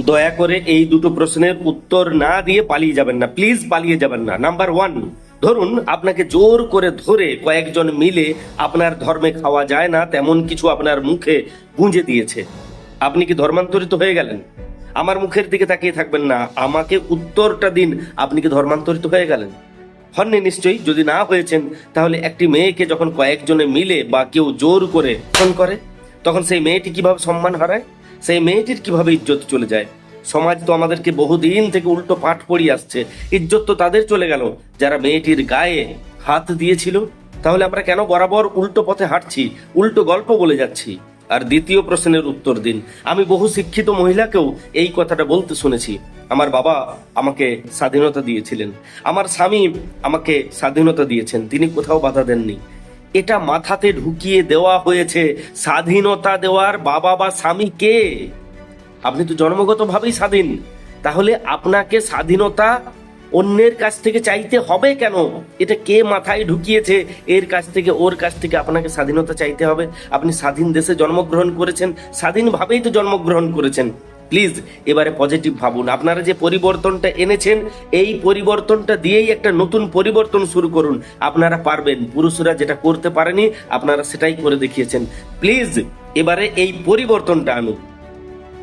দয়া করে এই দুটো প্রশ্নের উত্তর না দিয়ে পালিয়ে যাবেন না। প্লিজ পালিয়ে যাবেন না। নাম্বার ওয়ান, ধরুন আপনাকে জোর করে ধরে কয়েকজন মিলে আপনার ধর্মে খাওয়া যায় না, তেমন কিছু আপনার মুখে গুঁজে দিয়েছে। আপনি কি ধর্মান্তরিত হয়ে গেলেন? আমার মুখের দিকে তাকিয়ে থাকবেন না। আমাকে উত্তরটা দিন। আপনি কি ধর্মান্তরিত হয়ে গেলেন? হননি নিশ্চয়ই? যদি না হয়েছেন, তাহলে একটি মেয়েকে যখন কয়েকজনে মিলে বা কেউ জোর করে ফোন করে, তখন সেই মেয়েটি কীভাবে সম্মান হারায়? সেই মেয়েটির কীভাবে ইজ্জত চলে যায়? সমাজ তো আমাদেরকে বহুদিন থেকে উল্টো পাঠ পড়িয়ে আসছে। ইজ্জত তো তাদের চলে গেল। যারা মেয়েটির গায়ে হাত দিয়েছিল, তাহলে আমরা কেন বরাবর উল্টো পথে হাঁটছি, উল্টো গল্প বলে যাচ্ছি? আর দ্বিতীয় প্রশ্নের উত্তর দিন। আমি বহু শিক্ষিত মহিলাকেও এই কথাটা বলতে শুনেছি। আমার বাবা আমাকে স্বাধীনতা দিয়েছিলেন। আমার স্বামী আমাকে স্বাধীনতা দিয়েছেন। তিনি কোথাও বাধা দেননি। এটা মাথাতে ঢুকিয়ে দেওয়া হয়েছে। স্বাধীনতা দেওয়ার বাবা বা স্বামী কে? আপনি তো জন্মগতভাবেই স্বাধীন। তাহলে আপনাকে স্বাধীনতা অন্যের কাছ থেকে চাইতে হবে কেন? এটা কে মাথায় ঢুকিয়েছে? এর কাছ থেকে, ওর কাছ থেকে আপনাকে স্বাধীনতা চাইতে হবে। আপনি স্বাধীন দেশে জন্মগ্রহণ করেছেন, স্বাধীনভাবেই তো জন্মগ্রহণ করেছেন। প্লিজ এবারে পজিটিভ ভাবুন। আপনারা যে পরিবর্তনটা এনেছেন, এই পরিবর্তনটা দিয়েই একটা নতুন পরিবর্তন শুরু করুন। আপনারা পারবেন। পুরুষরা যেটা করতে পারেনি, আপনারা সেটাই করে দেখিয়েছেন। প্লিজ এবারে এই পরিবর্তনটা আনুন।